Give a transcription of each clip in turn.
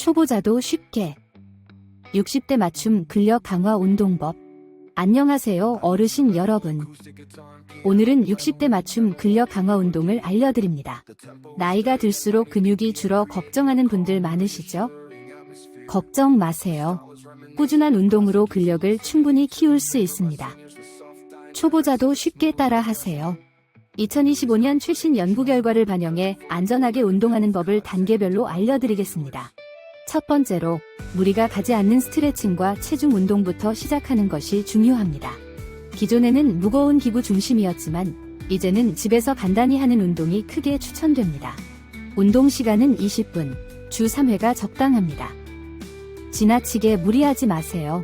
초보자도 쉽게 60대 맞춤 근력 강화 운동법 안녕하세요 어르신 여러분 오늘은 60대 맞춤 근력 강화 운동을 알려드립니다. 나이가 들수록 근육이 줄어 걱정하는 분들 많으시죠? 걱정 마세요. 꾸준한 운동으로 근력을 충분히 키울 수 있습니다. 초보자도 쉽게 따라 하세요. 2025년 최신 연구 결과를 반영해 안전하게 운동하는 법을 단계별로 알려드리겠습니다. 첫 번째로 무리가 가지 않는 스트레칭과 체중 운동부터 시작하는 것이 중요합니다. 기존에는 무거운 기구 중심이었지만 이제는 집에서 간단히 하는 운동이 크게 추천됩니다. 운동 시간은 20분, 주 3회가 적당합니다. 지나치게 무리하지 마세요.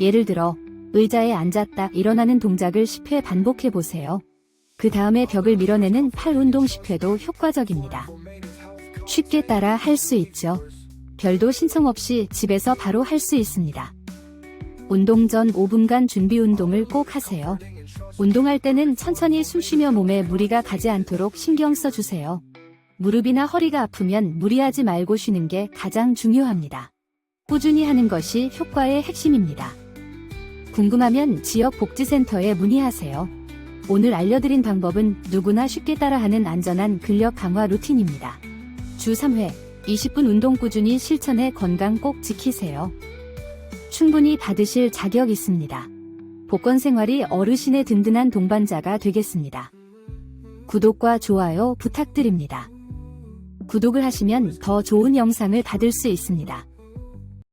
예를 들어 의자에 앉았다 일어나는 동작을 10회 반복해 보세요. 그 다음에 벽을 밀어내는 팔 운동 10회도 효과적입니다. 쉽게 따라 할 수 있죠. 별도 신청 없이 집에서 바로 할 수 있습니다. 운동 전 5분간 준비 운동을 꼭 하세요. 운동할 때는 천천히 숨 쉬며 몸에 무리가 가지 않도록 신경 써 주세요. 무릎이나 허리가 아프면 무리하지 말고 쉬는 게 가장 중요합니다. 꾸준히 하는 것이 효과의 핵심입니다. 궁금하면 지역 복지센터에 문의하세요. 오늘 알려드린 방법은 누구나 쉽게 따라하는 안전한 근력 강화 루틴입니다. 주 3회 20분 운동 꾸준히 실천해 건강 꼭 지키세요. 충분히 받으실 자격 있습니다. 복권 생활이 어르신의 든든한 동반자가 되겠습니다. 구독과 좋아요 부탁드립니다. 구독을 하시면 더 좋은 영상을 받을 수 있습니다.